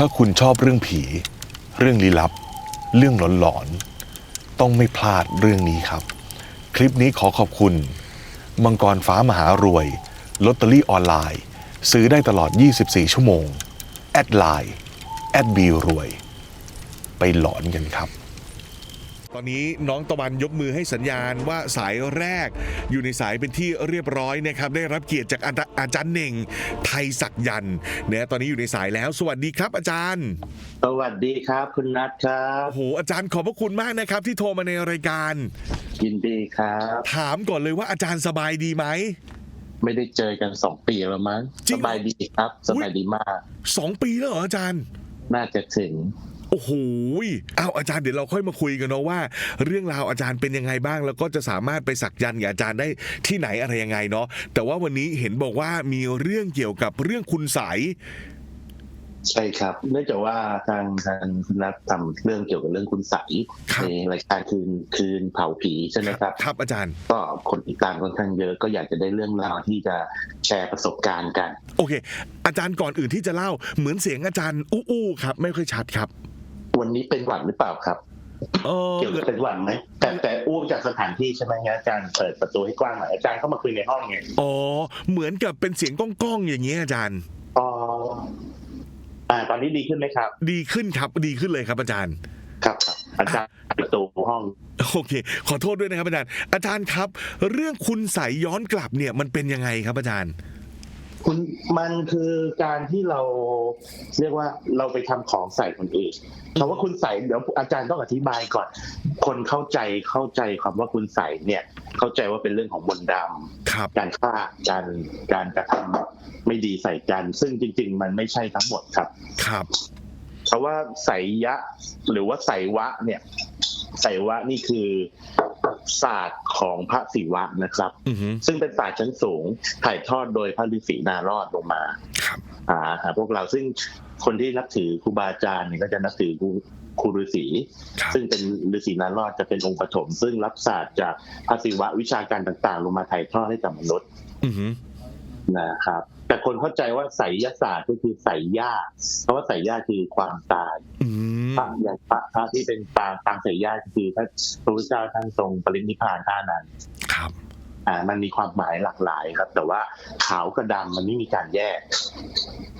ถ้าคุณชอบเรื่องผี เรื่องลี้ลับ เรื่องหลอนๆ ต้องไม่พลาดเรื่องนี้ครับ คลิปนี้ขอขอบคุณ มังกรฟ้ามหารวยลอตเตอรี่ออนไลน์ ซื้อได้ตลอด 24 ชั่วโมง แอดไลน์ แอดบีรวย ไปหลอนกันครับ ตอนนี้น้องตะวันยกมือให้สัญญาณว่าสายแรกอยู่ในสายเป็นที่เรียบร้อยนะครับได้รับเกียรติจากอาจอาจารย์เน่งไทยศักยันต์เนี่ยตอนนี้อยู่ในสายแล้ว สวัสดีครับอาจารย์ สวัสดีครับคุณนัทครับโอ้โหอาจารย์ขอบพระคุณมากนะครับ ที่โทรมาในรายการยินดีครับ ถามก่อนเลยว่าอาจารย์สบายดีไหมไม่ได้เจอกันสองปีแล้วมั้งจริสงเหรอบายดีครับ สบายดีมากสองปีแล้วเหรออาจารย์ น่าจะถึง โอ้โหยเอาอาจารย์เดี๋ยวเราค่อยมาคุยกันเนาะว่า เรื่องราวอาจารย์เป็นยังไงบ้าง แล้วก็จะสามารถไปสักยันต์กับอาจารย์ได้ที่ไหนอะไรยังไงเนาะแต่ว่าวันนี้เห็นบอกว่ามีเรื่องเกี่ยวกับเรื่องคุณใสยใช่ครับ เนื่องจากว่าทางทางคุณนัททำเรื่องเกี่ยวกับเรื่องคุณใสยครับในรายการคืนคืนเผาผีใช่ไหมครับ ครับอาจารย์ ก็คนติดตามค่อนข้างเยอะก็อยากจะได้เรื่องราวที่จะแชร์ประสบการณ์กัน โอเค อาจารย์ก่อนอื่นที่จะเล่าเหมือนเสียงอาจารย์อู้อู้ครับ ไม่ค่อยชัดครับ วันนี้เป็นหวัดหรือเปล่าครับเออเกี่ยวกับเป็นหวัดไหมแต่แต่อ้วกจากสถานที่ใช่ไหมงั้นอาจารย์เปิดประตูให้กว้างหน่อยอาจารย์เข้ามาคุยในห้องไงอ๋อเหมือนกับเป็นเสียงก้องๆอย่างเงี้ยอาจารย์อ๋ออ่า ตอนนี้ดีขึ้นไหมครับ ดีขึ้นครับดีขึ้นเลยครับอาจารย์ครับครับอาจารย์ประตูห้องโอเค ขอโทษด้วยนะครับอาจารย์ อาจารย์ครับ เรื่องคุณใสยย้อนกลับเนี่ยมันเป็นยังไงครับอาจารย์ คุณมันคือการที่เราเรียกว่าเราไปทำของใส่คนอื่นคำว่าคุณใส่เดี๋ยวอาจารย์ต้องอธิบายก่อน คนเข้าใจเข้าใจคำว่าคุณใส่เนี่ย เข้าใจว่าเป็นเรื่องของมนต์ดครับำการฆ่าการการกระทำไม่ดีใส่กัน ซึ่งจริง ๆ มันไม่ใช่ทั้งหมดครับ ครับเพราะว่าใส่ยะ หรือว่าใส่วะเนี่ยใส่วะนี่คือ ศาสตร์ของพระศิวะนะครับอือฮึซึ่งเป็นศาสตร์ชั้นสูงถ่ายทอดโดยพระฤาษีนารอดลงมาครับหาหาพวกเราซึ่งคนที่นับถือครูบาอาจารย์เนี่ยก็จะนับถือครูครูฤาษีครับซึ่งเป็นฤาษีนารอดจะเป็นองค์ปฐมซึ่งรับศาสตร์จากพระศิวะวิชาการต่าง ๆ ลงมาถ่ายทอดให้กับมนุษย์อือฮึนะครับ แต่คนเข้าใจว่าไสยศาสตร์ก็คือไสยญาติเพราะว่าไสยญาติคือความตายอืมพระอย่างพระพระที่เป็นปางปางไสยญาติก็คือพระพระพุทธเจ้าท่านทรงปรินิพพานท่านั้น ครับ อ่า มันมีความหมายหลากหลายครับ แต่ว่าขาวกับดำมันไม่มีการแยก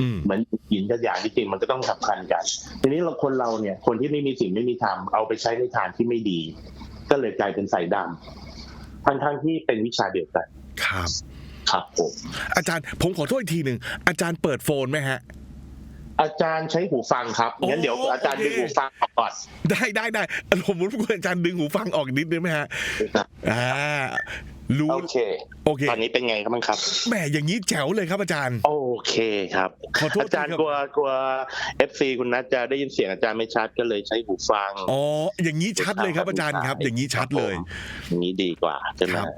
อืมเหมือนหินกับหยางที่จริงมันก็ต้องสำคัญกัน ทีนี้เราคนเราเนี่ย คนที่ไม่มีสิ่งไม่มีธรรมเอาไปใช้ในทางที่ไม่ดี ก็เลยกลายเป็นสายดำทั้งทั้งๆที่เป็นวิชาเดียวกันครับ ครับผมอาจารย์ผมขอโทษอีกทีหนึ่งอาจารย์เปิดโฟนไหมฮะ อาจารย์ใช้หูฟังครับงั้นเดี๋ยวโอ้อาจารย์โอเคดึงหูฟังออกก่อน ได้ได้ได้ผมรบกวนอาจารย์ดึงหูฟังออกนิดนึงไหมฮะครับอ่ารู้โอเคโอเค ตอนนี้เป็นไงครับบ้างครับแหมอย่างนี้แจ๋วเลยครับอาจารย์ โอเคครับขอโทษอาจารย์ทีคบกลัวกลัวเอฟซีคุณนัทจะได้ยินเสียงอาจารย์ไม่ชัดก็เลยใช้หูฟังอ๋ออย่างนี้ชัดเลยครับอาจารย์ครับ อย่างนี้ชัดเลยอย่างนี้ดีกว่าใช่ไหมครับ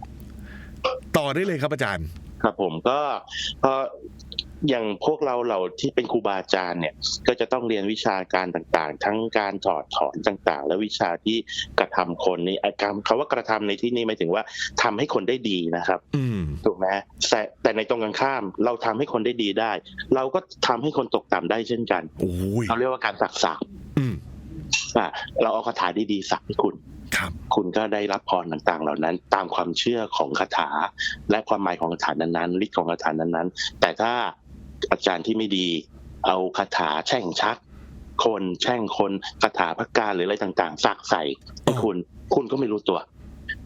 ต่อได้เลยครับอาจารย์ ครับผมก็ก็อย่างพวกเราเราที่เป็นครูบาอาจารย์เนี่ย ก็จะต้องเรียนวิชาการต่างๆ ทั้งการถอดถอนต่างๆ และวิชาที่กระทำคนนี่ไอ้คำคำว่ากระทำในที่นี้หมายถึงว่าทำให้คนได้ดีนะครับอืมถูกไหมแต่แต่ในตรงกันข้าม เราทำให้คนได้ดีได้ เราก็ทำให้คนตกต่ำได้เช่นกันโอ้ยเราเรียกว่าการสักสาบ อืมอะเราเอาคาถาดีๆสักให้คุณครับคุณก็ได้รับพรต่างๆ เหล่านั้น ตามความเชื่อของคาถา และความหมายของคาถานั้นๆฤทธิ์ของคาถานั้นๆ แต่ถ้าอาจารย์ที่ไม่ดี เอาคาถาแช่งชัก คนแช่งคนคาถาพักการหรืออะไรต่างๆซักใส่ให้คุณคุณก็ไม่รู้ตัว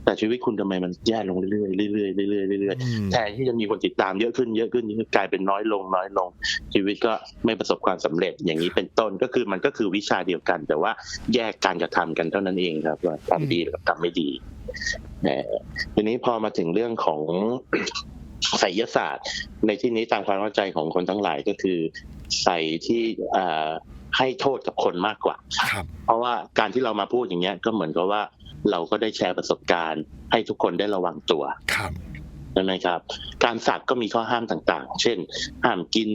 แต่ชีวิตคุณทำไมมันแย่ลงเรื่อยๆเรื่อยๆเรื่อยๆเรื่อยๆอืมแทนที่จะมีคนติดตามเยอะขึ้นเยอะขึ้นกลายเป็นน้อยลงน้อยลง ชีวิตก็ไม่ประสบความสำเร็จอย่างนี้เป็นต้นก็คือมันก็คือวิชาเดียวกัน แต่ว่าแยกการกระทำกันเท่านั้นเองครับว่าทำดีกับทำไม่ดีเอ่อทีนี้พอมาถึงเรื่องของไสยศาสตร์ ในที่นี้ตามความเข้าใจของคนทั้งหลายก็คือใส่ที่เอ่อ ให้โทษกับคนมากกว่าครับเพราะว่าการที่เรามาพูดอย่างเงี้ยก็เหมือนกับว่าเราก็ได้แชร์ประสบการณ์ ให้ทุกคนได้ระวังตัวครับใช่ไหมครับ การสักก็มีข้อห้ามต่างๆ เช่น ห้ามกิน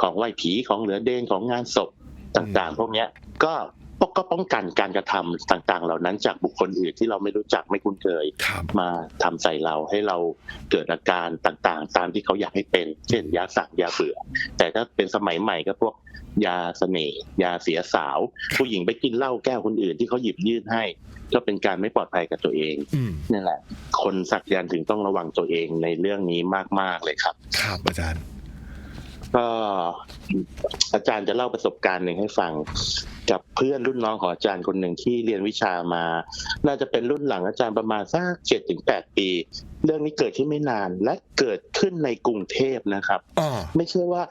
ของไหว้ผีของเหลือเดนของงานศพต่างๆ พวกเนี้ยก็ป ก็ป้องกันการกระทำต่างๆ เหล่านั้นจากบุคคลอื่นที่เราไม่รู้จักไม่คุ้นเคยครับมาทำใส่เราให้เราเกิดอาการต่างๆ ตามที่เขาอยากให้เป็น เช่น ยาสั่งยาเบื่อ แต่ถ้าเป็นสมัยใหม่ก็พวกยาเสน่ห์ยาเสียสาว ผู้หญิงไปกินเหล้าแก้วคนอื่นที่เขาหยิบยื่นให้ ก็เป็นการไม่ปลอดภัยกับตัวเองอืมนี่แหละ คนสักยันต์ถึงต้องระวังตัวเองในเรื่องนี้มากๆเลยครับ ครับอาจารย์ ก็อาจารย์จะเล่าประสบการณ์หนึ่งให้ฟัง กับเพื่อนรุ่นน้องของอาจารย์คนหนึ่งที่เรียนวิชามา น่าจะเป็นรุ่นหลังอาจารย์ประมาณสักเจ็ดถึงแปดปี เรื่องนี้เกิดขึ้นไม่นาน และเกิดขึ้นในกรุงเทพนะครับอ๋อไม่ใช่ว่า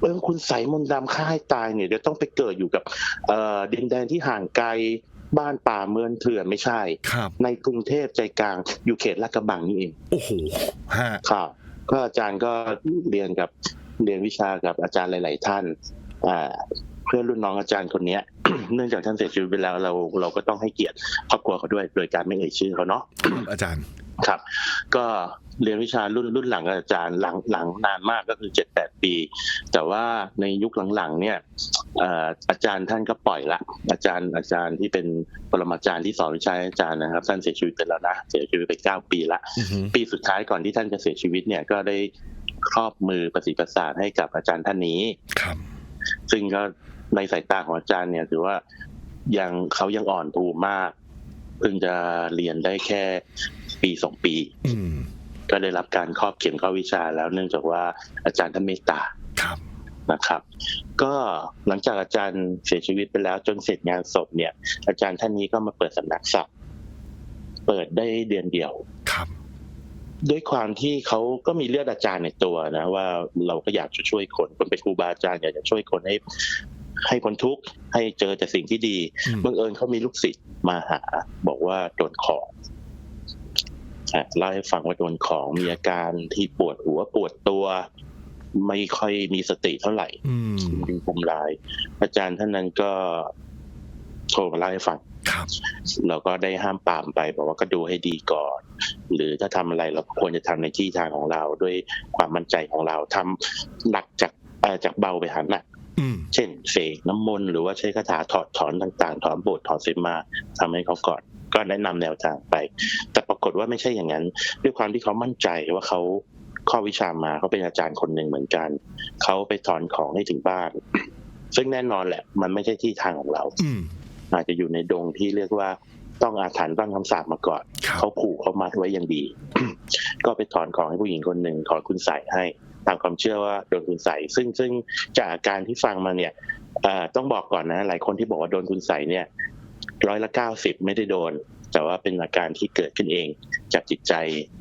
เออคุณใสมนต์ดำฆ่าให้ตายเนี่ยจะต้องไปเกิดอยู่กับเอ่อดินแดนที่ห่างไกลบ้านป่าเมืองเถื่อนไม่ใช่ครับในกรุงเทพใจกลางอยู่เขตลาดกระบังนี่เอง โอ้โหฮะครับก็อาจารย์ก็เรียนกับ เรียนวิชากับอาจารย์หลาย ๆ ท่านอ่าเพื่อนรุ่นน้องอาจารย์คนเนี้ยเนื่องจากท่านเสียชีวิตไปแล้วเราเราก็ต้องให้เกียรติครอบครัวเขาด้วย โดยการไม่เอ่ยชื่อเขาเนาะครับอาจารย์ครับ ก็เรียนวิชารุ่นรุ่นหลังกับอาจารย์หลังหลังนานมากก็คือเจ็ดแปดปี แต่ว่าในยุคหลังๆเนี่ยเอ่ออาจารย์ท่านก็ปล่อยละ อาจารย์อาจารย์ที่เป็นปรมาจารย์ที่สอนวิชาให้อาจารย์นะครับ ท่านเสียชีวิตไปแล้วนะเสียชีวิตไปเก้าปีละอือหือปีสุดท้ายก่อนที่ท่านจะเสียชีวิตเนี่ยก็ได้ ครอบมือประสิทธิ์ประสาทให้กับอาจารย์ท่านนี้ครับ ซึ่งก็ในสายตาของอาจารย์เนี่ยถือว่ายังเขายังอ่อนภูมิมากเพิ่งจะเรียนได้แค่ปีสองปีอืมก็ได้รับการครอบเขียนเข้าวิชาแล้วเนื่องจากว่าอาจารย์ท่านเมตตาครับนะครับ ก็หลังจากอาจารย์เสียชีวิตไปแล้วจนเสร็จงานศพเนี่ย อาจารย์ท่านนี้ก็มาเปิดสำนักศักดิ์เปิดได้เดือนเดียวครับ ด้วยความที่เขาก็มีเลือดอาจารย์ในตัวนะ ว่าเราก็อยากจะช่วยคนคนเป็นครูบาอาจารย์อยากจะช่วยคนให้ให้พ้นทุกข์ให้เจอแต่สิ่งที่ดีอืมบังเอิญเขามีลูกศิษย์มาหา บอกว่าโดนของอะเล่าให้ฟังว่าโดนของมีอาการที่ปวดหัวปวดตัว ไม่ค่อยมีสติเท่าไหร่อืมคุมคุมลาย อาจารย์ท่านนั้นก็โทรมาเล่าให้ฟังครับ เราก็ได้ห้ามปรามไปบอกว่าก็ดูให้ดีก่อน หรือถ้าทำอะไรเราก็ควรจะทำในที่ทางของเราด้วยความมั่นใจของเราทำหนักจากเอ่อจากเบาไปหาหนักอืมเช่นเสกน้ำมนต์หรือว่าใช้คาถาถอดถอนต่างๆ ถอนบทถอนเสมาทำให้เขาก่อนก็แนะนำแนวทางไป แต่ปรากฏว่าไม่ใช่อย่างนั้น ด้วยความที่เขามั่นใจว่าเขาข้อวิชามาเขาเป็นอาจารย์คนหนึ่งเหมือนกัน เขาไปถอนของให้ถึงบ้าน ซึ่งแน่นอนแหละ มันไม่ใช่ที่ทางของเรา อืมอาจจะอยู่ในดงที่เรียกว่าต้องอาถรรพ์ต้องคำสาปมาก่อนครับเขาผูกเขามัดไว้อย่างดี ก็ไปถอนของให้ผู้หญิงคนหนึ่งถอนคุณใส่ให้ตามความเชื่อว่าโดนคุณใส่ซึ่งซึ่งจากอาการที่ฟังมาเนี่ยเอ่อต้องบอกก่อนนะ หลายคนที่บอกว่าโดนคุณใส่เนี่ยร้อยละเก้าสิบไม่ได้โดน แต่ว่าเป็นอาการที่เกิดขึ้นเอง จากจิตใจ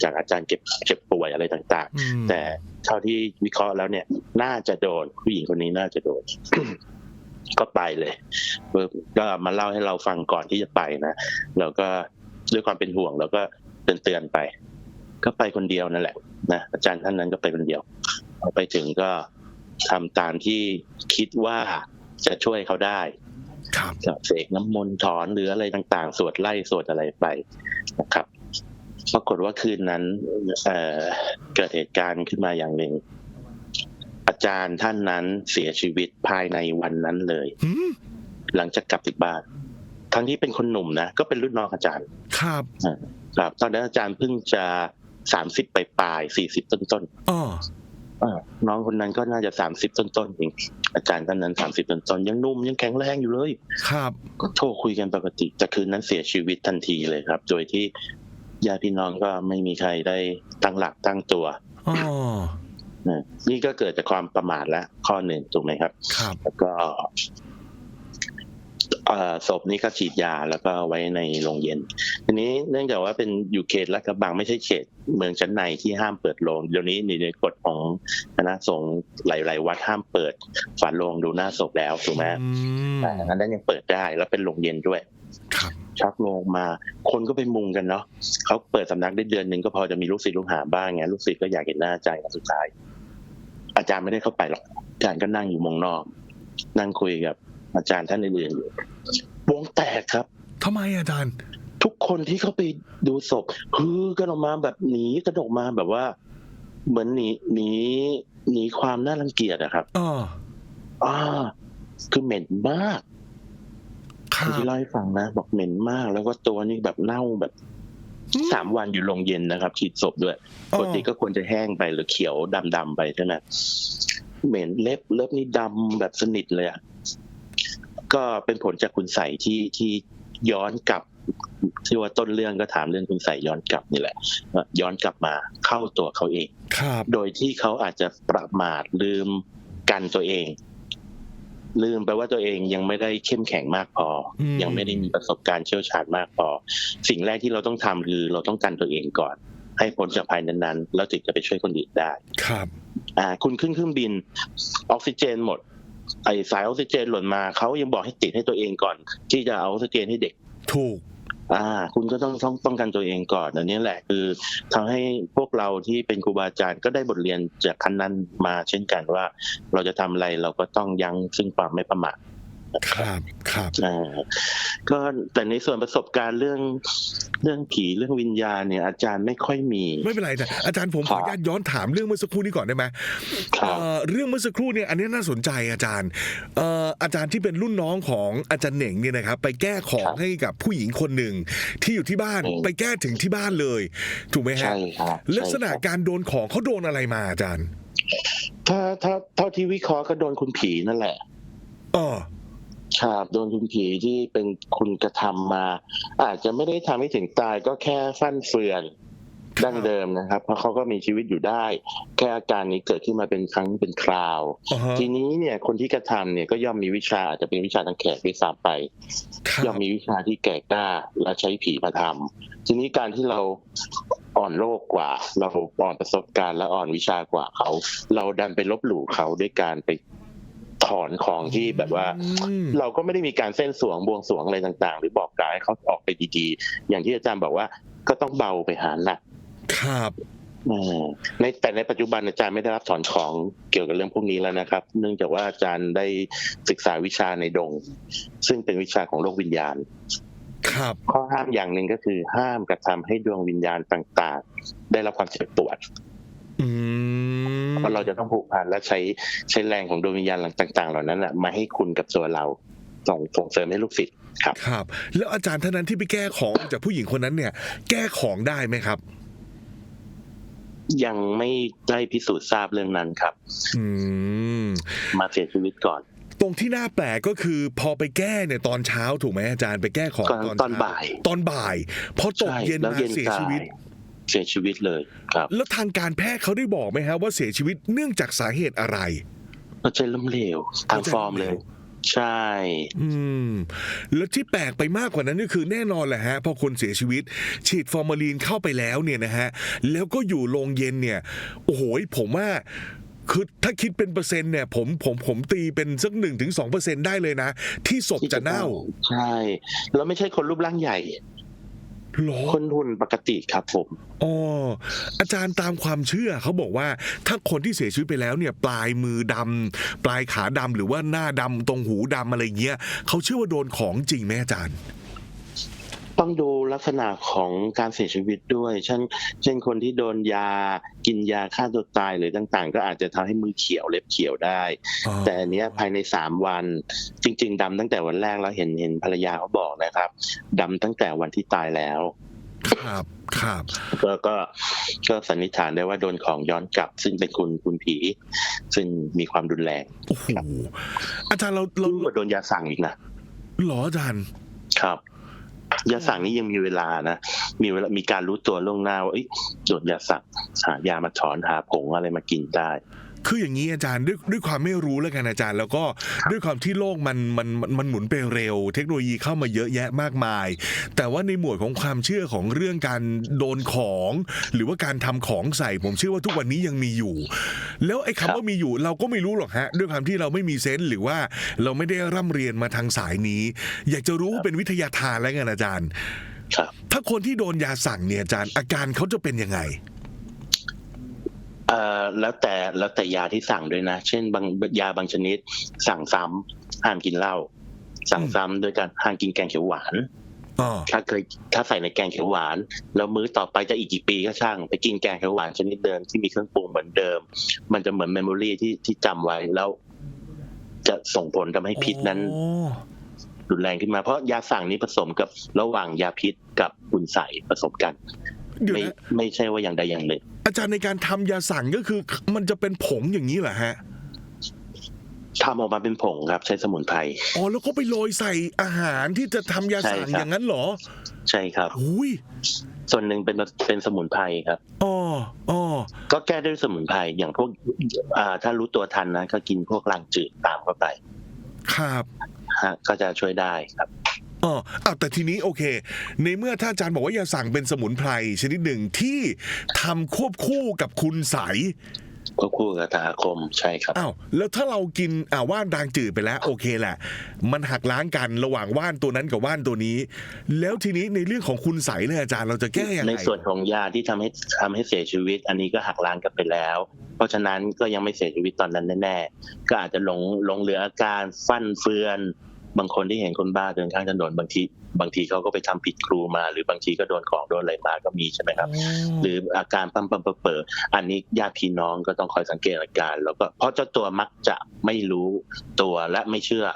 จากอาจารย์เก็บเจ็บป่วยอะไรต่างอืมๆแต่เท่าที่วิเคราะห์แล้วเนี่ย น่าจะโดนผู้หญิงคนนี้น่าจะโดน ก็ไปเลยปึ๊บก็มาเล่าให้เราฟังก่อนที่จะไปนะแล้วก็ด้วยความเป็นห่วงแล้วก็เตือนเตือนๆไป ก็ไปคนเดียวนั่นแหละนะอาจารย์ท่านนั้นก็ไปคนเดียวพอไปถึงก็ทำตามที่คิดว่าจะช่วยเขาได้ครับจะเสกน้ำมนต์ถอนหรืออะไรต่างๆ สวดไล่สวดอะไรไปนะครับปรากฏว่าคืนนั้นเอ่อเกิดเหตุการณ์ขึ้นมาอย่างหนึ่งอา จารย์ท่านนั้นเสียชีวิตภายในวันนั้นเลยอืมหลังจากกลับถึงบ้านทั้งที่เป็นคนหนุ่มนะก็เป็นรุ่นน้องอาจารย์ ครับครับ ตอนนั้นอาจารย์เพิ่งจะสามสิบปลายสี่สิบต้นต้นอ๋อๆอ่าน้องคนนั้นก็น่าจะสามสิบต้นต้นๆเองอาจารย์ท่านนั้นสามสิบต้นต้นๆยังหนุ่มยังแข็งแรงอยู่เลย ครับ ก็โทรคุยกันปกติแต่คืนนั้นเสียชีวิตทันทีเลยครับ โดยที่ญาติพี่น้องก็ไม่มีใครได้ตั้งหลักตั้งตัวอ๋อ นะนี่ก็เกิดจากความประมาทและข้อหนึ่งถูกไหมครับครับแล้วก็เอ่อศพนี้ก็ฉีดยาแล้วก็ไว้ในโรงเย็นทีนี้เนื่องจากว่าเป็นอยู่เขตลาดกระบังไม่ใช่เขตเมืองชั้นในที่ห้ามเปิดโรงเดี๋ยวนี้ในกฎของคณะสงฆ์หลาย ๆ วัดห้ามเปิดฝาโลงดูหน้าศพแล้วถูกไหมอืมแต่อันนั้นยังเปิดได้แล้วเป็นโรงเย็นด้วยครับชักโลงมา คนก็ไปมุงกันเนาะเขาเปิดสำนักได้เดือนหนึ่งก็พอจะมีลูกศิษย์ลูกหาบ้างไงลูกศิษย์ก็อยากเห็นหน้าอาจารย์ครั้งสุดท้าย อาจารย์ไม่ได้เข้าไปหรอกอาจารย์ก็นั่งอยู่มองนอก นั่งคุยกับอาจารย์ท่านอื่นๆอยู่วงแตกครับทำไมอาจารย์ ทุกคนที่เข้าไปดูศพฮือกันออกมาแบบหนีกันออกมาแบบว่า เหมือนหนีหนีหนีความน่ารังเกียจอะครับอ๋ออ่าคือเหม็นมากครัคนบที่เล่าให้ฟังนะ บอกเหม็นมาก แล้วก็ตัวนี่แบบเน่าแบบอืม สามวันอยู่โรงเย็นนะครับฉีดศพด้วยปกติก็ควรจะแห้งไปหรือเขียวดำๆไปเท่านั้นเหม็นเล็บเล็บนี่ดำแบบสนิทเลยอะก็เป็นผลจากคุณใส่ที่ที่ย้อนกลับที่ว่าต้นเรื่องก็ถามเรื่องคุณใส่ย้อนกลับนี่แหละว่าย้อนกลับมาเข้าตัวเขาเองครับโดยที่เขาอาจจะประมาทลืมกันตัวเอง ลืมไปว่าตัวเองยังไม่ได้เข้มแข็งมากพออมยังไม่ได้มีประสบการณ์เชี่ยวชาญมากพอ สิ่งแรกที่เราต้องทำคือเราต้องกันตัวเองก่อน ให้พ้นจากภัยนั้นๆ แล้วถึงจะไปช่วยคนอื่นได้ ครับอ่าคุณขึ้นเครื่องบินออกซิเจนหมด ไอสายออกซิเจนหล่นมาเขายังบอกให้ติดให้ตัวเองก่อน ที่จะเอาออกซิเจนให้เด็กถูก อ่า คุณก็ต้องต้องป้องกันตัวเองก่อนอันนี้แหละคือทำให้พวกเราที่เป็นครูบาอาจารย์ก็ได้บทเรียนจากคันนั้นมาเช่นกันว่า เราจะทำอะไรเราก็ต้องยั้งซึ่งความไม่ประมาท ครับครับอ่าก็แต่ในส่วนประสบการณ์เรื่องเรื่องผีเรื่องวิญญาณเนี่ย อาจารย์ไม่ค่อยมี ไม่เป็นไรแต่อาจารย์ผมขออนุญาตย้อนถามเรื่องเมื่อสักครู่นี้ก่อนได้ไหมครับเอ่อเรื่องเมื่อสักครู่เนี่ยอันนี้น่าสนใจอาจารย์เอ่ออาจารย์ที่เป็นรุ่นน้องของอาจารย์เหน่งเนี่ยนะครับ ไปแก้ของให้กับผู้หญิงคนหนึ่งที่อยู่ที่บ้านไปแก้ถึงที่บ้านเลย ถูกไหมฮะใช่ครับลักษณะใช่ครับการโดนของเขาโดนอะไรมาอาจารย์ ถ้าถ้าเท่าที่วิเคราะห์ก็โดนคุณผีนั่นแหละอ๋อ ครับโดนคุณผีที่เป็นคุณกระทำมา อาจจะไม่ได้ทำให้ถึงตายก็แค่ฟั่นเฟือนดั้งเดิมนะครับ เพราะเขาก็มีชีวิตอยู่ได้ แค่อาการนี้เกิดขึ้นมาเป็นครั้งเป็นคราวอ่าฮะทีนี้เนี่ยคนที่กระทำเนี่ยก็ย่อมมีวิชาอาจจะเป็นวิชาทางแขกด้วยซ้ำไปคย่อรัมบมีวิชาที่แก่กล้าและใช้ผีมาทำทีนี้การที่เราอ่อนโลกกว่า เราอ่อนประสบการณ์และอ่อนวิชากว่าเขา เราดันไปลบหลู่เขาด้วยการไป ถอนของที่แบบว่าอืมเราก็ไม่ได้มีการเส้นสวงบวงสรวงอะไรต่าง ๆ หรือบอกกล่าวให้เขาออกไปดีๆ อย่างที่อาจารย์บอกว่าก็ต้องเบาไปหาหนักครับอืมในแต่ในปัจจุบันอาจารย์ไม่ได้รับถอนของเกี่ยวกับเรื่องพวกนี้แล้วนะครับ เนื่องจากว่าอาจารย์ได้ศึกษาวิชาในดง ซึ่งเป็นวิชาของโลกวิญญาณ ครับข้อห้ามอย่างหนึ่งก็คือห้ามกระทำให้ดวงวิญญาณต่าง ๆ ได้รับความเจ็บปวด อืม เพราะเราจะต้องผูกพันและใช้ใช้แรงของดวงวิญญาณต่าง ๆ เหล่านั้นน่ะมาให้คุณกับตัวเราส่งส่งเสริมให้ลูกศิษย์ครับครับ แล้วอาจารย์ท่านนั้นที่ไปแก้ของจากผู้หญิงคนนั้นเนี่ย แก้ของได้ไหมครับ ยังไม่ได้พิสูจน์ทราบเรื่องนั้นครับ อืมมาเสียชีวิตก่อน ตรงที่น่าแปลกก็คือ พอไปแก้เนี่ยตอนเช้าถูกไหมอาจารย์ไปแก้ของตอนตอนตอนเช้บ่าย ตอนบ่ายพอตกใช่เย็นแล้วมาเย็นเสียสาชีวิตย เสียชีวิตเลยครับ แล้วทางการแพทย์เขาได้บอกไหมฮะว่าเสียชีวิตเนื่องจากสาเหตุอะไรหัวใจล้มเหลวทางหัวใจฟอร์มเลย ใช่ อืม แล้วที่แปลกไปมากกว่านั้นก็คือแน่นอนแหละฮะพอคนเสียชีวิต ฉีดฟอร์มาลีนเข้าไปแล้วเนี่ยนะฮะ แล้วก็อยู่โรงเย็นเนี่ย โอ้โหผมว่าคือถ้าคิดเป็นเปอร์เซ็นต์เนี่ยผมผมผมตีเป็นสักหนึ่งถึงสองเปอร์เซ็นได้เลยนะ ที่ศพจะเน่า ใช่ แล้วไม่ใช่คนรูปร่างใหญ่หรอ คนหุ่นปกติครับผมอ๋ออาจารย์ตามความเชื่อเขาบอกว่า ถ้าคนที่เสียชีวิตไปแล้วเนี่ย ปลายมือดำปลายขาดำหรือว่าหน้าดำตรงหูดำอะไรเงี้ยเขาเชื่อว่าโดนของจริงไหมอาจารย์ ต้องดูลักษณะของการเสียชีวิตด้วย เช่น เช่นคนที่โดนยากินยาฆ่าตัวตายหรือต่างๆ ก็อาจจะทำให้มือเขียวเล็บเขียวได้อ๋อแต่อันเนี้ยภายในสามวัน จริง ๆดำตั้งแต่วันแรกแล้วเห็นเห็นภรรยาเขาบอกนะครับดำตั้งแต่วันที่ตายแล้ว ครับครับก็ก็ก็สันนิษฐานได้ว่าโดนของย้อนกลับ ซึ่งเป็นคุณคุณผี ซึ่งมีความรุนแรงโอ้โหอาจารย์เราเรายิ่งกว่าโดนยาสั่งอีกนะหรออาจารย์ครับ ยาสั่งนี้ยังมีเวลานะมีเวลามีการรู้ตัวล่วงหน้าว่าเอ้ยโดนยาสั่งหายามาถอนหาผงอะไรมากินได้ คืออย่างนี้อาจารย์ด้วยด้วยความไม่รู้แล้วกันอาจารย์ แล้วก็ด้วยความที่โลกมันมันมันมันหมุนไปเร็ว เทคโนโลยีเข้ามาเยอะแยะมากมาย แต่ว่าในหมวดของความเชื่อของเรื่องการโดนของ หรือว่าการทำของใส่ผมเชื่อว่าทุกวันนี้ยังมีอยู่ แล้วไอ้ครัคำบว่ามีอยู่เราก็ไม่รู้หรอกฮะ ด้วยความที่เราไม่มีเซนส์หรือว่าเราไม่ได้ร่ำเรียนมาทางสายนี้ อยากจะรู้เป็นวิทยาทานแล้วกันอาจารย์ครับถ้าคนที่โดนยาสั่งเนี่ยอาจารย์อาการเขาจะเป็นยังไง เอ่อแล้วแต่แล้วแต่ยาที่สั่งด้วยนะ เช่นบางยาบางชนิด สั่งซ้ำห้ามกินเหล้าสั่งซ้ำด้วยการห้ามกินแกงเขียวหวานอ๋อถ้าเคยถ้าใส่ในแกงเขียวหวาน แล้วมื้อต่อไปจะอีกกี่ปีก็ช่าง ไปกินแกงเขียวหวานชนิดเดิมที่มีเครื่องปรุงเหมือนเดิม มันจะเหมือนเมมโมรีที่ที่จำไว้แล้ว จะส่งผลทำให้พิษนั้นอ๋อรุนแรงขึ้นมาเพราะยาสั่งนี้ผสมกับระหว่างยาพิษกับคุณใสยผสมกันเดี๋ยวไม่นะไม่ใช่ว่าอย่างใดอย่างหนึ่ง อาจารย์ในการทำยาสั่งก็คือ มันจะเป็นผงอย่างนี้เหรอฮะทำออกมาเป็นผงครับ ใช้สมุนไพรอ๋อแล้วก็ไปโรยใส่อาหารที่จะทำยาสั่งใช่ครับอย่างนั้นเหรอ ใช่ครับอุ้ยส่วนหนึ่งเป็นเป็นสมุนไพรครับอ๋ออ๋อก็แก้ด้วยสมุนไพรอย่างพวกอ่าถ้ารู้ตัวทันนะก็กินพวกลังจืดตามเข้าไป ครับฮะก็จะช่วยได้ครับ อ๋ออ้าวแต่ทีนี้โอเค ในเมื่อถ้าอาจารย์บอกว่ายาสั่งเป็นสมุนไพรชนิดหนึ่งที่ทำควบคู่กับคุณใสยก็คู่กับทางอาคมใช่ครับ อ้าวแล้วถ้าเรากินอ่าว่านดางจืดไปแล้วโอเคแหละ มันหักล้างกันระหว่างว่านตัวนั้นกับว่านตัวนี้ แล้วทีนี้ในเรื่องของคุณใสยเนี่ยอาจารย์เราจะแก้ยังไงในส่วนของยาที่ทำให้ทำให้เสียชีวิต อันนี้ก็หักล้างกันไปแล้ว เพราะฉะนั้นก็ยังไม่เสียชีวิตตอนนั้นแน่ๆก็อาจจะหลงหลงเหลืออาการฟั่นเฟือน บางคนที่เห็นคนบ้าเดินข้างถนนบางทีบางทีเขาก็ไปทำผิดครูมา หรือบางทีก็โดนของโดนอะไรมาก็มีใช่ไหมครับ หรืออาการปั๊มปั๊มเปิดอันนี้ญาติพี่น้องก็ต้องคอยสังเกตอาการ แล้วก็เพราะเจ้าตัวมักจะไม่รู้ตัวและไม่เชื่อ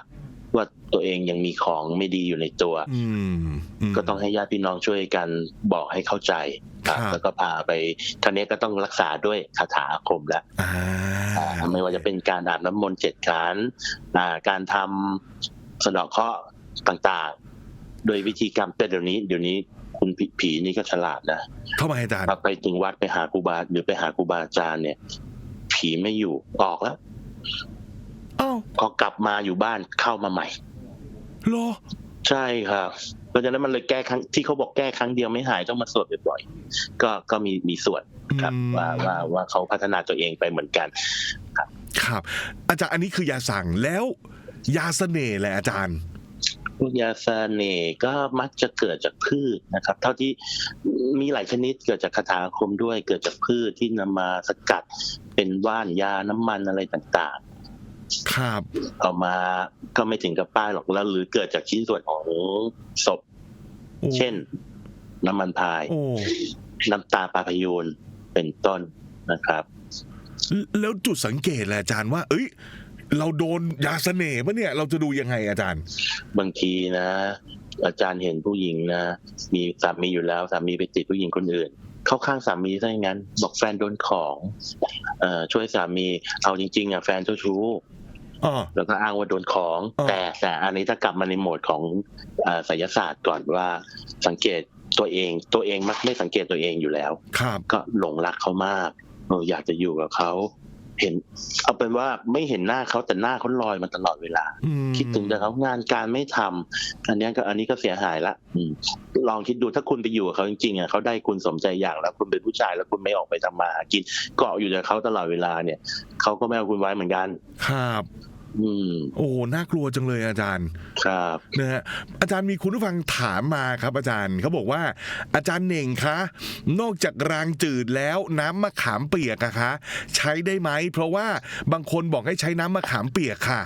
ว่าตัวเองยังมีของไม่ดีอยู่ในตัวอืมมก็ต้องให้ญาติพี่น้องช่วยกันบอกให้เข้าใจครับครับแล้วก็พาไปท่านี้ก็ต้องรักษาด้วยคาถาอาคมแล้วอ่าอ่าไม่ว่าจะเป็นการอาบน้ำมนต์เจ็ดครั้งอ่าการทำ สะเดาะเคราะห์ต่างๆ โดยวิธีกรรมแต่เดี๋ยวนี้เดี๋ยวนี้คุณผีผีนี่ก็ฉลาดนะเข้ามาอาจารย์ถ้าไปถึงวัดไปหาครูบาหรือไปหาครูบาอาจารย์เนี่ย ผีไม่อยู่ออกแล้วอ้าวพอกลับมาอยู่บ้านเข้ามาใหม่เหรอ ใช่ครับเพราะฉะนั้นมันเลยแก้ครั้งที่เขาบอกแก้ครั้งเดียวไม่หายต้องมาสวดบ่อยๆก็ก็มีมีส่วนครับอืมว่าว่าว่าเขาพัฒนาตัวเองไปเหมือนกัน ครับ อาจารย์อันนี้คือยาสั่งแล้ว ยาเสน่ห์แหละอาจารย์พวกยาเสน่ห์ก็มักจะเกิดจากพืชนะครับ เท่าที่มีหลายชนิดเกิดจากคาถาอาคมด้วย เกิดจากพืชที่นำมาสกัดเป็นว่านยาน้ำมันอะไรต่างครับๆเอามาก็ไม่ถึงกับป้ายหรอกแล้ว หรือเกิดจากชิ้นส่วนของศพโอ้เช่น น้ำมันพายโอ้น้ำตาปลาพยูนเป็นต้นนะครับ แล้วจุดสังเกตแหละอาจารย์ว่า เอ้ย เราโดนยาเสน่ห์ปะเนี่ย เราจะดูยังไงอาจารย์ บางทีนะ อาจารย์เห็นผู้หญิงนะมีสามีอยู่แล้วสามีไปติดผู้หญิงคนอื่น เข้าข้างสามีซะอย่างนั้น บอกแฟนโดนของเอ่อช่วยสามีเอาจริง ๆอะแฟนเจ้าชู้อ๋อแล้วก็อ้างว่าโดนของอ๋อแต่แต่อันนี้ถ้ากลับมาในโหมดของเอ่อไสยศาสตร์ก่อนว่าสังเกตตัวเองตัวเองมักไม่สังเกตตัวเองอยู่แล้วครับก็หลงรักเขามากเอออยากจะอยู่กับเขา เห็น เอาเป็นว่าไม่เห็นหน้าเขาแต่หน้าเขาลอยมาตลอดเวลาอืมคิดถึงแต่เขางานการไม่ทำอันเนี้ยก็อันนี้ก็เสียหายละอืมลองคิดดูถ้าคุณไปอยู่กับเขาจริงๆอะเขาได้คุณสมใจอยากแล้วคุณเป็นผู้ชายแล้วคุณไม่ออกไปทำมาหากินเกาะอยู่กับเขาตลอดเวลาเนี่ยเขาก็ไม่เอาคุณไว้เหมือนกัน ครับ อืมโอ้น่ากลัวจังเลยอาจารย์ครับนะฮะอาจารย์มีคุณผู้ฟังถามมาครับ อาจารย์เขาบอกว่า อาจารย์เหน่งคะนอกจากรางจืดแล้วน้ำมะขามเปียกอะคะ ใช้ได้ไหมเพราะว่าบางคนบอกให้ใช้น้ำมะขามเปียกค่ะ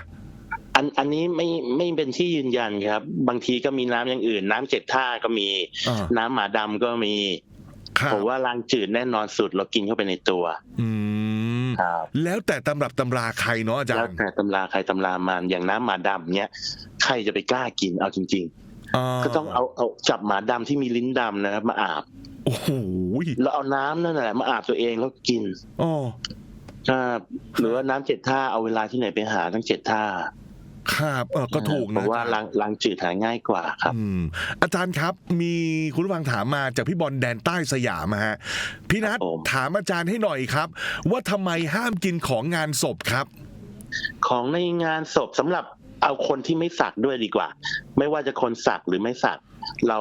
อันอันนี้ไม่ไม่เป็นที่ยืนยันครับ บางทีก็มีน้ำอย่างอื่น น้ำเจ็ดท่าก็มีอ่าน้ำหมาดำก็มีครับผมว่าลางจืดแน่นอนสุดเรากินเข้าไปในตัว อืมครับ แล้วแต่ตำรับตำราใครเนาะอาจาแล้วรย์แต่ตำราใครตำรามันอย่างน้ำหมาดำเนี้ยใครจะไปกล้ากินเอาจริง ๆ ก็ต้องเอาเอาจับหมาดำที่มีลิ้นดำนะครับมาอาบโอ้โหแล้วเอาน้ำนั่นแหละมาอาบตัวเองแล้วกินอ๋อครับหรือว่าน้ำเจ็ดท่าเอาเวลาที่ไหนไปหาทั้งเจ็ดท่า ครับเออก็ถูกผนะมว่าล้างล้างจืดหาง่ายกว่าครับอืมอาจารย์ครับมีคุณผู้ฟังถามมาจากพี่บอลแดนใต้สยามอะฮะพี่นัทครับผมถามอาจารย์ให้หน่อยครับ ว่าทำไมห้ามกินของงานศพครับ ของในงานศพสำหรับเอาคนที่ไม่สักด้วยดีกว่า ไม่ว่าจะคนสักหรือไม่สักเรา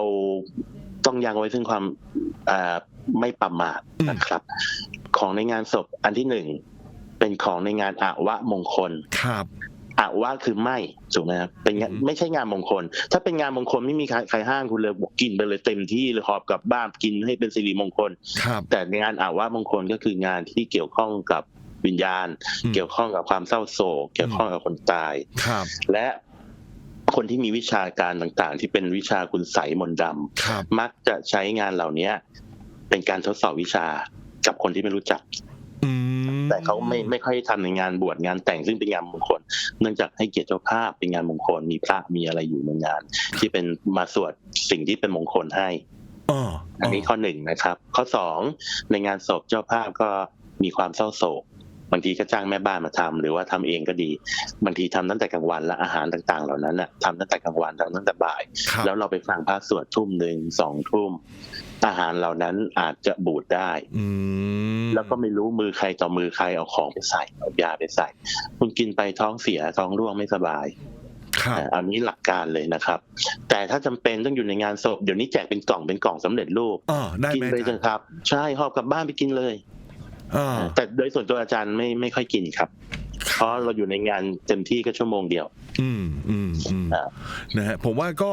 ต้องยังไว้ซึ่งความอ่าไม่ประมาทนะครับ ของในงานศพอันที่หนึ่งเป็นของในงานอาวะมงคลครับ อาวะคือไม่ถูกไหมครับเป็นงานอืมไม่ใช่งานมงคล ถ้าเป็นงานมงคลไม่มีใครใครห้ามคุณเลยบอกกินไปเลยเต็มที่เลยหอบกลับบ้านกินให้เป็นสิริมงคลครับแต่งานอาวะมงคลก็คืองานที่เกี่ยวข้องกับวิญญาณอืมเกี่ยวข้องกับความเศร้าโศก เกี่ยวข้องกับคนตายครับและคนที่มีวิชาการต่างๆ ที่เป็นวิชาคุณใสยมนต์ดครับำมักจะใช้งานเหล่านี้เป็นการทดสอบวิชากับคนที่ไม่รู้จักอืม แต่เขาไม่ไม่ค่อยทำในงานบวชงานแต่งซึ่งเป็นงานมงคล เนื่องจากให้เกียรติเจ้าภาพเป็นงานมงคลมีพระมีอะไรอยู่ในงาน ที่เป็นมาสวดสิ่งที่เป็นมงคลให้อ๋ออันนี้ข้อหนึ่งนะครับ ข้อสองในงานศพเจ้าภาพก็มีความเศร้าโศก บางทีก็จ้างแม่บ้านมาทำหรือว่าทำเองก็ดี บางทีทำตั้งแต่กลางวันและอาหารต่างๆ เหล่านั้นน่ะทำตั้งแต่กลางวันทำตั้งแต่บ่ายครับแล้วเราไปฟังพระสวดทุ่มหนึ่งสองทุ่มอาหารเหล่านั้นอาจจะบูดได้อืมแล้วก็ไม่รู้มือใครต่อมือใครเอาของไปใส่เอายาไปใส่ คุณกินไปท้องเสียท้องร่วงไม่สบายครับอ่าอันนี้หลักการเลยนะครับ แต่ถ้าจำเป็นต้องอยู่ในงานศพเดี๋ยวนี้แจกเป็นกล่องเป็นกล่องสำเร็จรูปอ๋อได้กินไหมไปอาเถจารย์อะครับ ใช่หอบกลับบ้านไปกินเลยอ่า แต่โดยส่วนตัวอาจารย์ไม่ไม่ค่อยกินครับ เพราะเราอยู่ในงานเต็มที่ก็ชั่วโมงเดียว อืมอืมอืมครับนะฮะผมว่าก็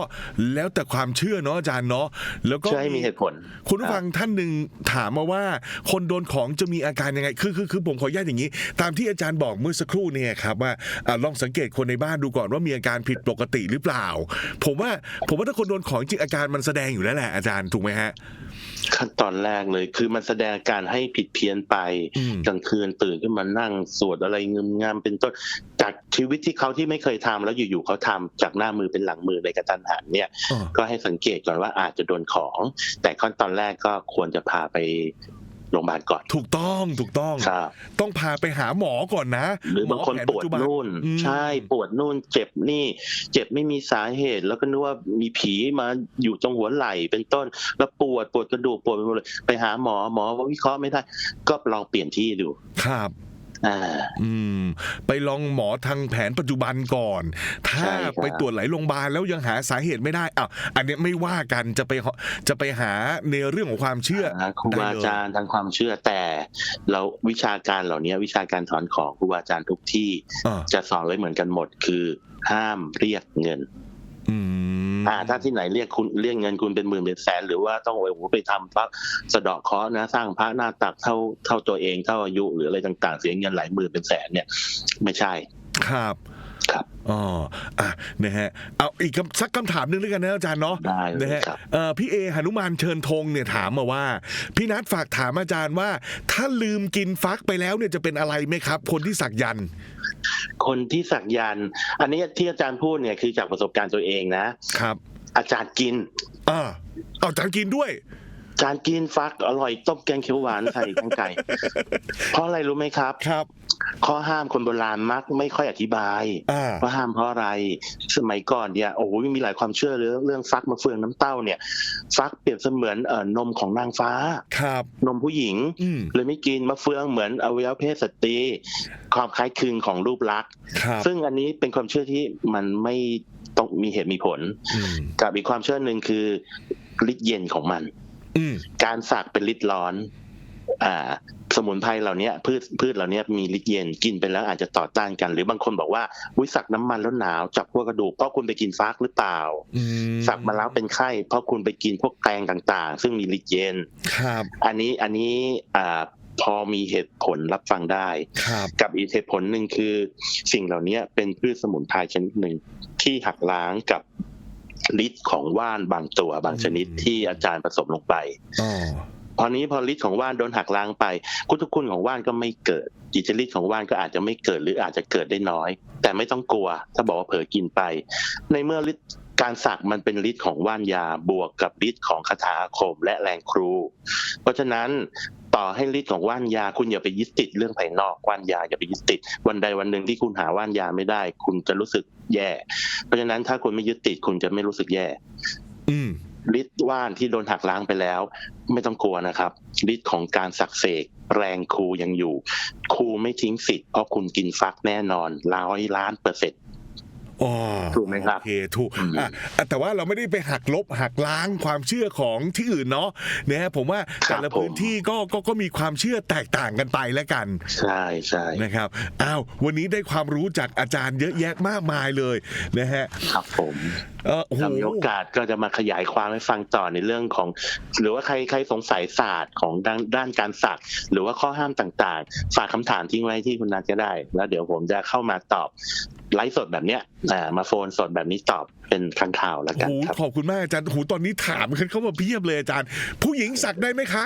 แล้วแต่ความเชื่อเนาะอาจารย์เนาะแล้วก็เชื่อให้มีเหตุผล คุณผู้ฟังท่านหนึ่งถามมาว่า คนโดนของจะมีอาการยังไง คือคือคือผมขออนุญาตอย่างนี้ ตามที่อาจารย์บอกเมื่อสักครู่เนี่ยครับว่าอ่าลองสังเกตคนในบ้านดูก่อนว่ามีอาการผิดปกติหรือเปล่า ผมว่าผมว่าถ้าคนโดนของจริงอาการมันแสดงอยู่แล้วแหละอาจารย์ถูกไหมฮะ ขั้นตอนแรกเลย คือมันแสดงอาการให้ผิดเพี้ยนไปอืมกลางคืนตื่นขึ้นมานั่งสวดอะไรงึมงามเป็นต้นจากชีวิตที่เขาที่ไม่เคยทำแล้วอยู่ๆเขาทำจากหน้ามือเป็นหลังมือในกระทันหันเนี่ยอ๋อก็ให้สังเกตก่อนว่าอาจจะโดนของ แต่ขั้นตอนแรกก็ควรจะพาไป โรงพยาบาลก่อน ถูกต้องถูกต้อง ครับ ต้องพาไปหาหมอก่อนนะหรือบางคนหมแผปวดปัจจุบันู่นอืมใช่ปวดนู่น เจ็บนี่ เจ็บไม่มีสาเหตุ แล้วก็นึกว่ามีผีมาอยู่ตรงหัวไหล่เป็นต้น แล้วปวดปวดกระดูกปวดไปหมดเลยไปหาหมอหมอว่าวิเคราะห์ไม่ได้ ก็ลองเปลี่ยนที่ดู ครับ อ่าอืม ไปลองหมอทางแผนปัจจุบันก่อน ถ้าใช่ครับไปตรวจหลายโรงพยาบาลแล้วยังหาสาเหตุไม่ได้อ้าวอันเนี้ยไม่ว่ากันจะไปจะไปหาในเรื่องของความเชื่อหาครูบาอาจารย์ทางความเชื่อแต่ เราวิชาการเหล่านี้วิชาการถอนของครูบาอาจารย์ทุกที่อ่าจะสอนไว้เหมือนกันหมดคือห้ามเรียกเงิน อืมอ่า ถ้าที่ไหนเรียกคุณเรียกเงินคุณเป็นหมื่นเป็นแสนหรือว่าต้องโอ้โหไปทำพระสะเดาะเคราะห์นะ สร้างพระหน้าตักเท่าเท่าตัวเองเท่าอายุหรืออะไรต่างๆ เสียเงินหลายหมื่นเป็นแสนเนี่ย ไม่ใช่ ครับครับอ๋ออะนะฮะเอาอีกคำสักคำถามหนึ่งด้วยกันนะอาจารย์เนาะได้เลยนะฮะครับเอ่อพี่เอหนุมานเชิญธงเนี่ยถามมาว่า พี่นัทฝากถามอาจารย์ว่า ถ้าลืมกินฟักไปแล้วเนี่ยจะเป็นอะไรไหมครับ คนที่สักยันต์ คนที่สักยันต์อันนี้ที่อาจารย์พูดเนี่ยคือจากประสบการณ์ตัวเองนะครับ อาจารย์กินอ่าเอาอาจารย์กินด้วย อาจารย์กินฟักอร่อยต้มแกงเขียวหวานใส่ข้างไก่ เพราะอะไรรู้ไหมครับ ครับ ข้อห้ามคนโบราณมักไม่ค่อยอธิบายอ่าว่าห้ามเพราะอะไร สมัยก่อนเนี่ยโอ้โหมีหลายความเชื่อเรื่องเรื่องฟักมะเฟืองน้ำเต้าเนี่ย ฟักเปรียบเสมือนเอ่อนมของนางฟ้า ครับ นมผู้หญิงอืมเลยไม่กินมะเฟืองเหมือนอวัยวะเพศสตรีความคล้ายคลึงของรูปลักษณ์ครับซึ่งอันนี้เป็นความเชื่อที่มันไม่ต้องมีเหตุมีผลอืมกับอีกความเชื่อหนึ่งคือฤทธิ์เย็นของมันอืม การสักเป็นฤทธิ์ร้อน อ่า สมุนไพรเหล่านี้พืชพืชเหล่านี้มีฤทธิ์เย็นกินไปแล้วอาจจะต่อต้านกัน หรือบางคนบอกว่าวิสักน้ำมันแล้วหนาวจับพวกกระดูกเพราะคุณไปกินฟักหรือเปล่าอืมสักมาแล้วเป็นไข้ เพราะคุณไปกินพวกแกงต่างๆ ซึ่งมีฤทธิ์เย็นครับ อันนี้อันนี้อ่าพอมีเหตุผลรับฟังได้ครับกับอีกเหตุผลหนึ่งคือ สิ่งเหล่านี้เป็นพืชสมุนไพรชนิดหนึ่งที่หักล้างกับ ฤทธิ์ของว่านบางตัวบางชนิดที่อาจารย์ผสมลงไปอ๋อพอนี้พอฤทธิ์ของว่านโดนหักล้างไปพุทธคุณของว่านก็ไม่เกิดอิทธิฤทธิ์ของว่านก็อาจจะไม่เกิดหรืออาจจะเกิดได้น้อย แต่ไม่ต้องกลัว ถ้าบอกว่าเผลอกินไป ในเมื่อฤทธิ์การสักมันเป็นฤทธิ์ของว่านยาบวกกับฤทธิ์ของคาถาอาคมและแรงครู เพราะฉะนั้น ต่อให้ฤทธิ์ของว่านยาคุณอย่าไปยึดติดเรื่องภายนอกว่านยาอย่าไปยึดติด วันใดวันหนึ่งที่คุณหาว่านยาไม่ได้ คุณจะรู้สึกแย่ เพราะฉะนั้นถ้าคุณไม่ยึดติดคุณจะไม่รู้สึกแย่ อืมฤทธิ์ว่านที่โดนหักล้างไปแล้ว ไม่ต้องกลัวนะครับฤทธิ์ของการสักเสกแรงครูยังอยู่ ครูไม่ทิ้งสิทธิ์เพราะคุณกินฟักแน่นอนร้อยล้านเปอร์เซ็นต์อ๋อ ถูกไหมครับโอเคถูกอืมอะอะแต่ว่าเราไม่ได้ไปหักลบหักล้างความเชื่อของที่อื่นเนาะนะฮะผมว่าครัแต่บละผมพื้นที่ก็ก็ก็มีความเชื่อแตกต่างกันไปแล้วกัน ใช่ใช่นะครับอ้าววันนี้ได้ความรู้จากอาจารย์เยอะแยะมากมายเลยนะฮะครับผมเออโอ้โห ถ้ามีโอกาสก็จะมาขยายความให้ฟังต่อในเรื่องของ หรือว่าใครใครสงสัยศาสตร์ของด้านด้านการสักหรือว่าข้อห้ามต่างๆ ฝากคำถามทิ้งไว้ที่คุณนัทก็ได้ แล้วเดี๋ยวผมจะเข้ามาตอบไลฟ์สดแบบเนี้ยอ่ามาโฟนสดแบบนี้ตอบเป็นครั้งข่าวแล้วกันโอ้โหครับขอบคุณมากอาจารย์โอ้โหตอนนี้ถามกันเข้ามาเพียบเลยอาจารย์ ผู้หญิงสักได้ไหมคะ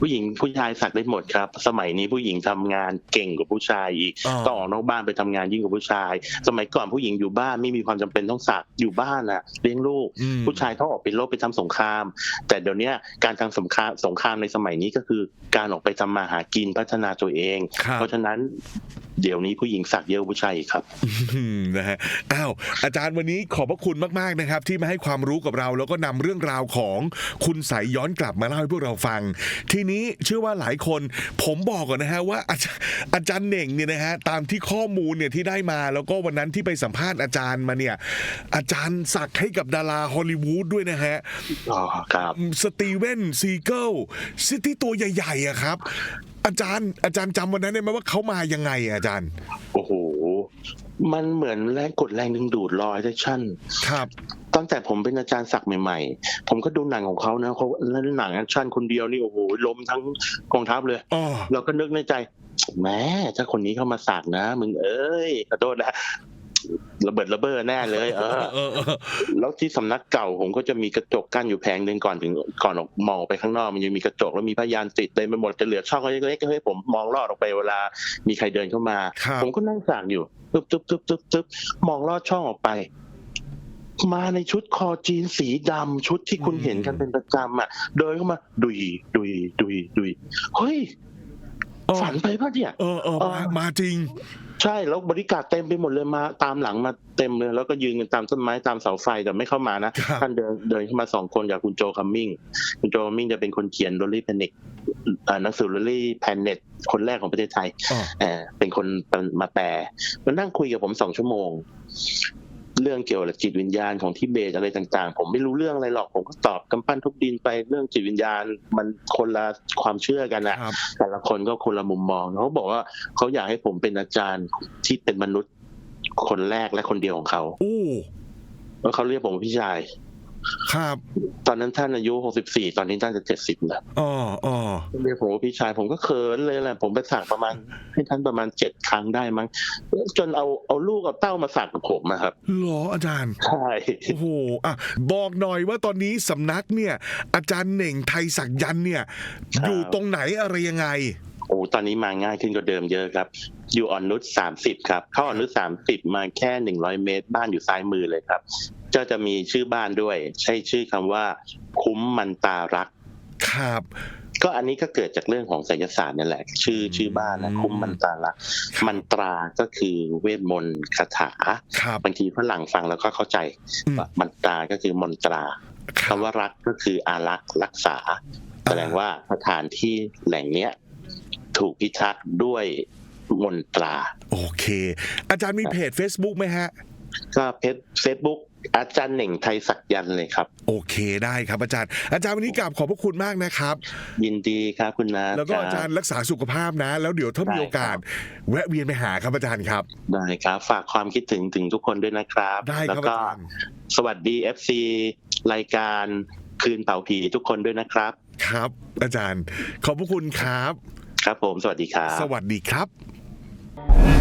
ผู้หญิงผู้ชายสักได้หมดครับ สมัยนี้ผู้หญิงทำงานเก่งกว่าผู้ชายอีกอ๋อต้องออกนอกบ้านไปทำงานยิ่งกว่าผู้ชาย สมัยก่อนผู้หญิงอยู่บ้านไม่มีความจำเป็นต้องสักอยู่บ้านน่ะเลี้ยงลูกอืมผู้ชายต้องออกไปรบไปทำสงคราม แต่เดี๋ยวเนี้ยการทำสงครามสงครามในสมัยนี้ก็คือการออกไปทำมาหากินพัฒนาตัวเองครับเพราะฉะนั้นเดี๋ยวนี้ผู้หญิงสักเยอะกว่าผู้ชายอีกครับอืมนะฮะอ้าวอาจารย์วันนี้ขอบพระคุณมากๆนะครับ ที่มาให้ความรู้กับเราแล้วก็นำเรื่องราวของคุณใสยย้อนกลับมาเล่าให้พวกเราฟังทีนี้เชื่อว่าหลายคน ผมบอกก่อนนะฮะว่าอาจารย์อาจารย์เหน่งเนี่ยนะฮะตามที่ข้อมูลเนี่ยที่ได้มาแล้วก็วันนั้นที่ไปสัมภาษณ์อาจารย์มาเนี่ย อาจารย์สักให้กับดาราฮอลลีวูดด้วยนะฮะอ๋อครับสตีเวนซีเกิลซิที่ตัวใหญ่ๆอะครับ อาจารย์อาจารย์จำวันนั้นได้ไหมว่าเขามายังไงอะอาจารย์ โอ้โห มันเหมือนแรงกดแรงดึงดูดรอยเดชั่นครับ ตั้งแต่ผมเป็นอาจารย์สักใหม่ๆ ผมก็ดูหนังของเขานะเขาเล่นหนังแอคชั่นคนเดียวนี่โอ้โหล้มทั้งกองทัพเลยอ๋อเราก็นึกในใจแหม้ถ้าคนนี้เข้ามาสักนะ มึงเอ้ยขอโทษนะ ระเบิดระเบ้อแน่เลยเออเออเออ แล้วที่สำนักเก่าผมก็จะมีกระจกกั้นอยู่แผงหนึ่งก่อนถึงก่อนออกมองออกไปข้างนอกมันจะมีกระจกแล้วมีพยานติดเต็มไปหมดจะเหลือช่องเล็กๆให้ผมมองลอดออกไปเวลามีใครเดินเข้ามาครับผมก็นั่งสักอยู่ตึ๊บตึ๊บตึ๊บตึ๊บตึ๊บมองลอดช่องออกไปมาในชุดคอจีนสีดำชุดที่คุณเห็นกันเป็นประจำอะ เดินเข้ามา ดุยดุยดุยดุยเฮ้ยเออฝันไปป่ะเนี่ยเออเออมามาจริง ใช่แล้วบริการเต็มไปหมดเลยมาตามหลังมาเต็มเลย แล้วก็ยืนกันตามต้นไม้ตามเสาไฟแต่ไม่เข้ามานะครับท่านเดินเดินเข้ามาสองคนกับคุณโจคัมมิงคุณโจคัมมิงจะเป็นคนเขียนโรลลี่แพนิกหนังสือโรลลี่แพนเน็ตคนแรกของประเทศไทยอ๋อเอ่อเป็นคนมาแปลมานั่งคุยกับผมสองชั่วโมง เรื่องเกี่ยวกับจิตวิญญาณของทิเบตอะไรต่างๆ ผมไม่รู้เรื่องอะไรหรอกผมก็ตอบกำปั้นทุบดินไปเรื่องจิตวิญญาณมันคนละความเชื่อกันอะครับแต่ละคนก็คนละมุมมองเขาบอกว่าเขาอยากให้ผมเป็นอาจารย์ที่เป็นมนุษย์คนแรกและคนเดียวของเขาโอ้แล้วเขาเรียกผมว่าพี่ชาย ครับ ตอนนั้นท่านอายุ64ตอนนี้ท่านจะ70แล้วอ๋ออ๋อเรียกผมว่าพี่ชายผมก็เขินเลยแหละผมไปสักประมาณ ให้ท่านประมาณเจ็ดครั้งได้มั้งจนเอาเอาลูกเอาเต้ามาสักกับผมนะครับเหรออาจารย์ใช่โอ้โหอะบอกหน่อยว่าตอนนี้สำนักเนี่ย อาจารย์เหน่งไทยศักยันต์เนี่ย อยู่ตรงไหนอะไรยังไงโอ้ตอนนี้มาง่ายขึ้นกว่าเดิมเยอะครับ อยู่อ่อนนุชสามสิบครับ เข้าอ่อนนุชสามสิบมาแค่หนึ่งร้อยเมตร บ้านอยู่ซ้ายมือเลยครับ ก็จะมีชื่อบ้านด้วย ใช่ชื่อคำว่า คุ้มมันตารัก ครับ ก็อันนี้ก็เกิดจากเรื่องของไสยศาสตร์นั่นแหละ ชื่อชื่อบ้านนะคุ้มมันตารัก มันตราก็คือเวทมนต์คาถาครับบางทีฝรั่งฟังแล้วก็เข้าใจอืมว่ามันตราก็คือมนตราคคำว่ารักก็คืออารักษ์รักษา แสดงว่าสถานที่แหล่งเนี้ยถูกพิทักษ์ด้วยมนตรา โอเค อาจารย์มีเพจ Facebook ไหมฮะ ก็เพจเฟซบุ๊กอาจารย์เหน่งไทยศักยันต์เลยครับ โอเคได้ครับอาจารย์ อาจารย์วันนี้กราบขอบพระคุณมากนะครับ ยินดีครับคุณนาแล้วก็คบอาจารย์รักษาสุขภาพนะ แล้วเดี๋ยวถ้ามีได้โอกาสครับแวะเวียนไปหาครับอาจารย์ครับ ได้ครับ ฝากความคิดถึงถึงทุกคนด้วยนะครับได้คแล้รับวก็อาจารย์สวัสดี FC รายการคืนเป่าผีทุกคนด้วยนะครับ ครับ อาจารย์ ขอบพระคุณครับ ครับผม สวัสดีครับ สวัสดีครับ